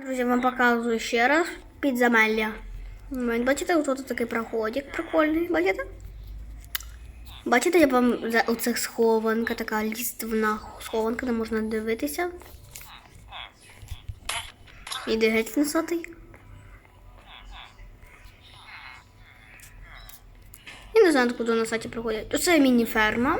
Друзі, вам показую ще раз підземелля. Бачите, тут такий проходик прикольний. Бачите? Бачите, я вам оцих схованка, така ліствна схованка, де можна дивитися. Іди геть носатий. Я не знаю, куди на сайті приходять. Оце міні-ферма.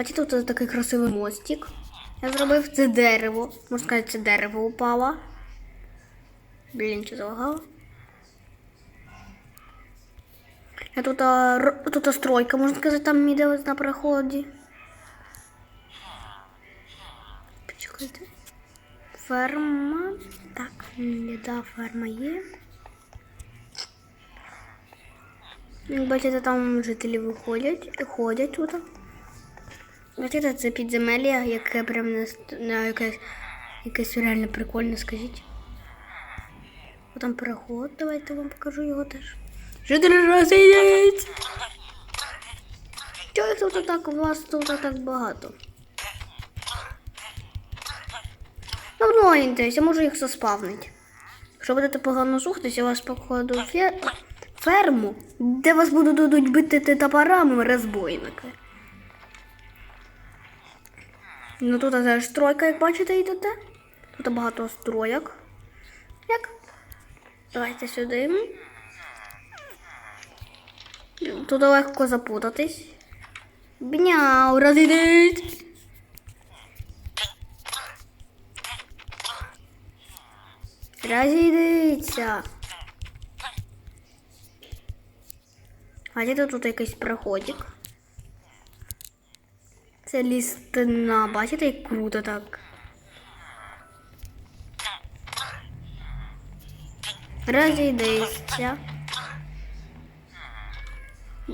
Бачите, тут такий красивий мостик. Я зробив це дерево. Можна сказати, це дерево упало. Блін, що залагало. Я тут, а, тут а, стройка, можна сказати, там іде на проході. Почекайте. Ферма. Так, да, ферма є. Як Бачите, там жителі виходять, ходять тут. Бачите, це підземелля, яке прям на, на якесь, якесь реально прикольне, скажіть. О, там переход, давайте вам покажу його теж. Жителі розійдіть! Чого тут так, у вас тут так багато? Вдвоєнтесь, я можу їх заспавнити. Якщо будете погано слухатись, я вас покладу в ферму, де вас будуть бити топорами розбойники. Ну тут теж стройка, як бачите, йдете. Тут багато стройок. Як? Давайте сюди. Тут легко запутатись. Бняу, розійдіть. Розійдіться. Бачите, тут якийсь проходик. Це лістина, бачите, як круто так. Розійдися.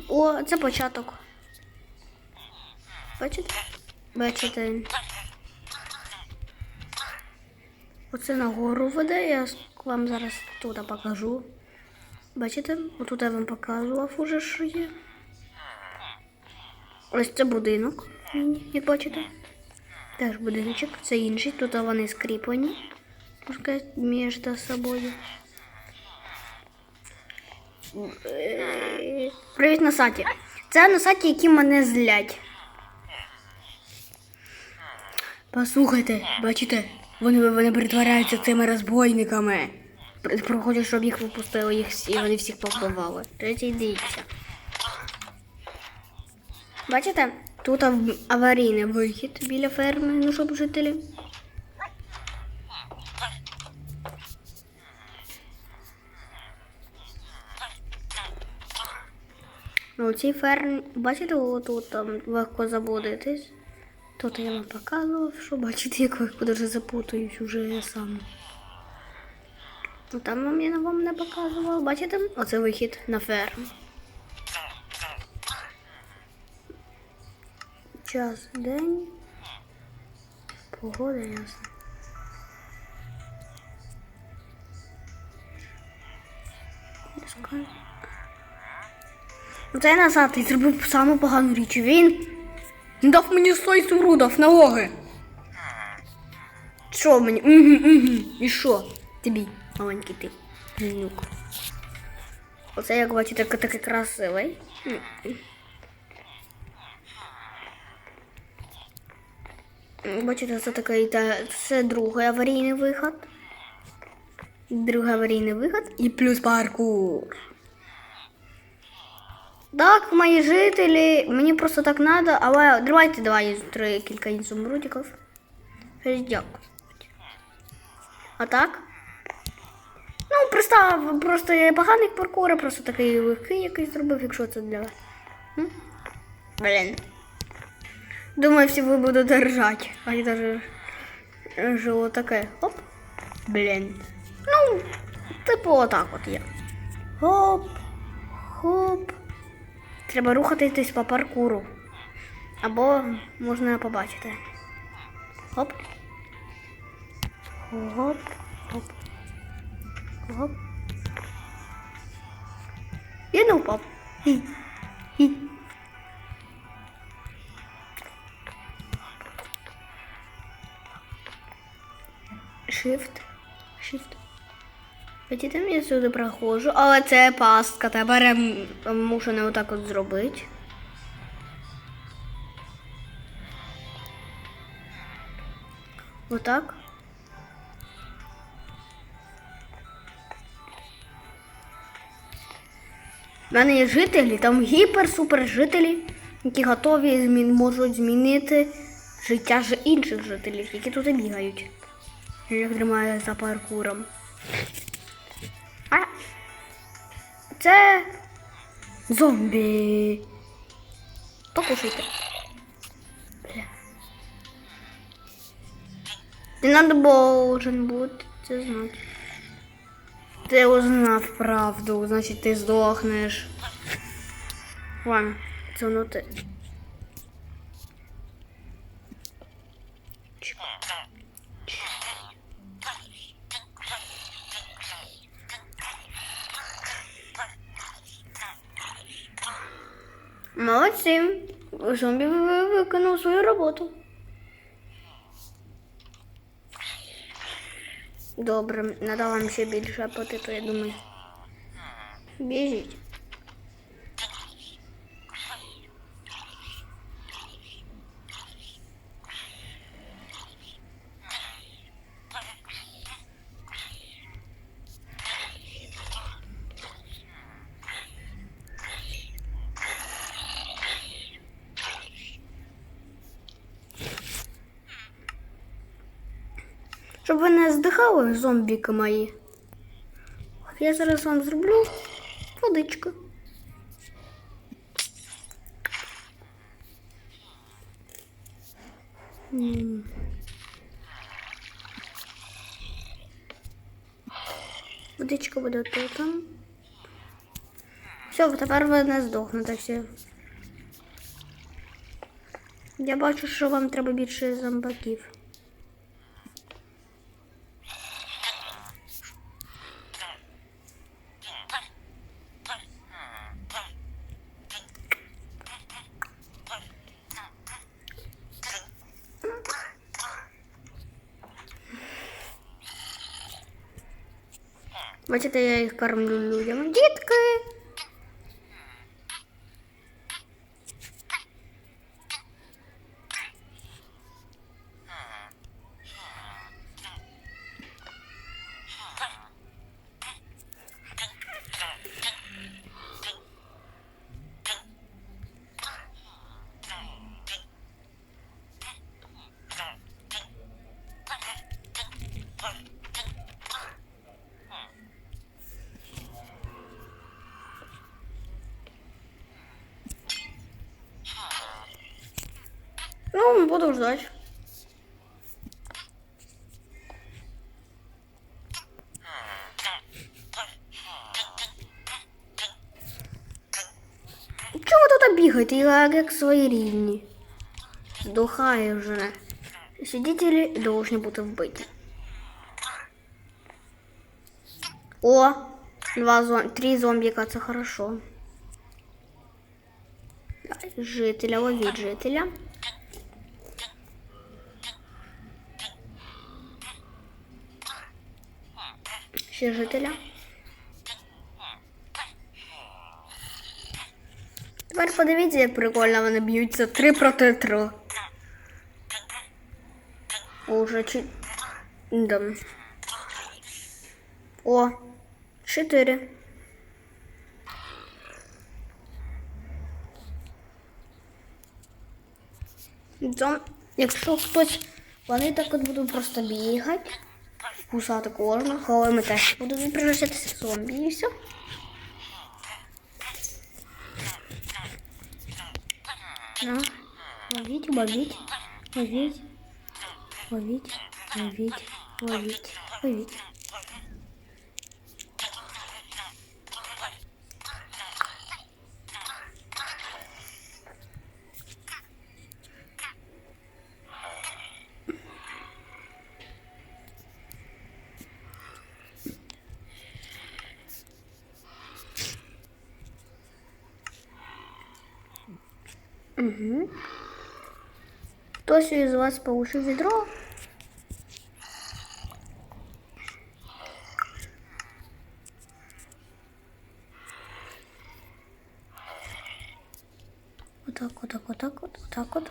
О, це початок. Бачите? Бачите. Оце нагору веде, я вам зараз тут покажу. Бачите? Отут я вам показував уже, що є. Ось це будинок, як бачите. Теж будиночок, це інший, тут вони скріплені. Можна між собою. Привіт на сайті. Це на сайті, які мене злять. Послухайте, бачите, вони, вони притворяються цими розбойниками. Проходять, щоб їх випустили, їх і вони всіх повбивали. Розійдіться. Бачите, тут ав- аварійний вихід біля ферми, ну щоб жителі. Ну, цій фермі, бачите, тут там легко заблудитись. Тут я вам показував, що бачите, як легко дуже запутаюсь уже я сам. Ну там вам я вам не показував. Бачите? Оце вихід на ферму. Час день. Погода ясна. Не. Ну, Це я назад і зробив саму погану річ. Він не дав мені 100 ізумрудів налоги. Що мені? Угу, угу. І що? Тобі, маленький ти, гнюк. Оце, як бачите, такий красивий. Бачите, це такий, та, це другий аварійний виход. Другий аварійний виход і плюс паркур. Так, мої жителі, мені просто так треба, але давайте давай три кілька ізумрудиків. Дякую. А так? Ну, представ, просто я поганий паркур, просто такий легкий якийсь зробив, якщо це для вас. Блін. Думаю, ви будете ржати. А я даже жило таке. Оп. Блін. Ну, типу отак от є. Хоп. Хоп. Треба рухатись по паркуру. Або можна побачити. Хоп. Хоп. Хоп. Хоп. Я не упав. Хі. Хі. Shift. Shift. Бачите, я сюди проходжу, але це пастка. Тепер я мушу не отак от зробити. Отак. У мене є жителі, там гіпер-супер жителі, які готові можуть змінити життя інших жителів, які тут бігають. Як тримає за паркуром. А це зомбі. Покушайте. Ти надо должен бути це знати. Ти узнав правду, значить ти здохнеш. Ладно, це ну ти. Молодці. Зомбі ви- ви- виконав свою роботу. Добре, надо вам ще більше апетиту, я думаю. Біжіть. Щоб ви не здихали, зомбіки мої. Я зараз вам зроблю водичку. Водичка буде тут. Все, тепер ви не здохнете всі. Я бачу, що вам треба більше зомбаків. Бачите, я їх кормлю людям. Дітки! буду ждать. Чого ви тут бігаєте, як, як свої рівні? Здохає вже. Сидітелі должны бути вбиті. О, два зом... три зомбіка, це хорошо. Жителя, ловіть жителя. Ще жителя. Тепер подивіться, як прикольно вони б'ються. Три проти три. Уже чи... Да. О, чотири. Зом... Якщо хтось... Вони так от будуть просто бігати, кусати кожного, коли ми теж будемо превращатися в зомбі і все. На, ловіть, ловіть, ловіть, ловіть, ловіть, ловіть, ловіть. Угу. Хтось из вас получил ведро? Вот так вот, так вот, так вот, вот так вот.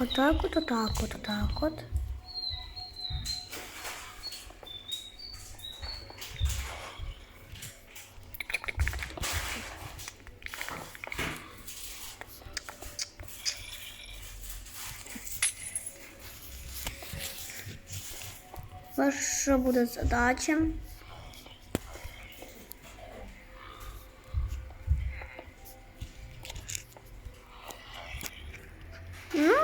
Вот так вот, вот так вот, вот так вот. Ваша буде задача. Ну,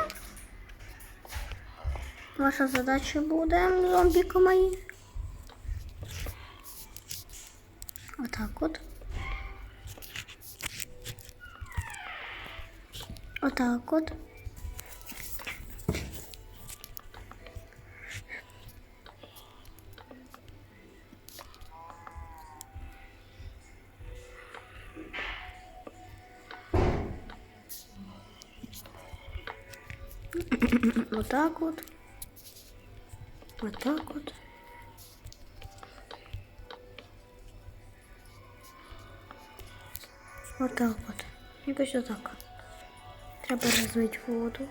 ваша задача буде зомбіки мої. Отак от. Отак от. Отак от. Отак от. Отак от. Якось отак. Треба розлити воду.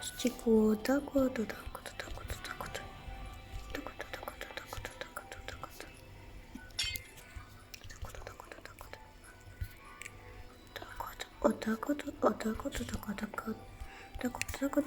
Стекло отак от, отак от, отак Так от, так от.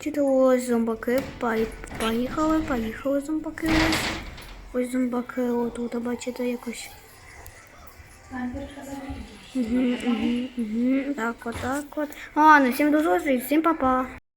Чи то ось зомбаки поїхали, поїхали зомбаки ось. Ось зомбаки отут, бачите, якось. Угу, угу, угу. Так, от, так от. Ну всім до зустрічі, всім па-па.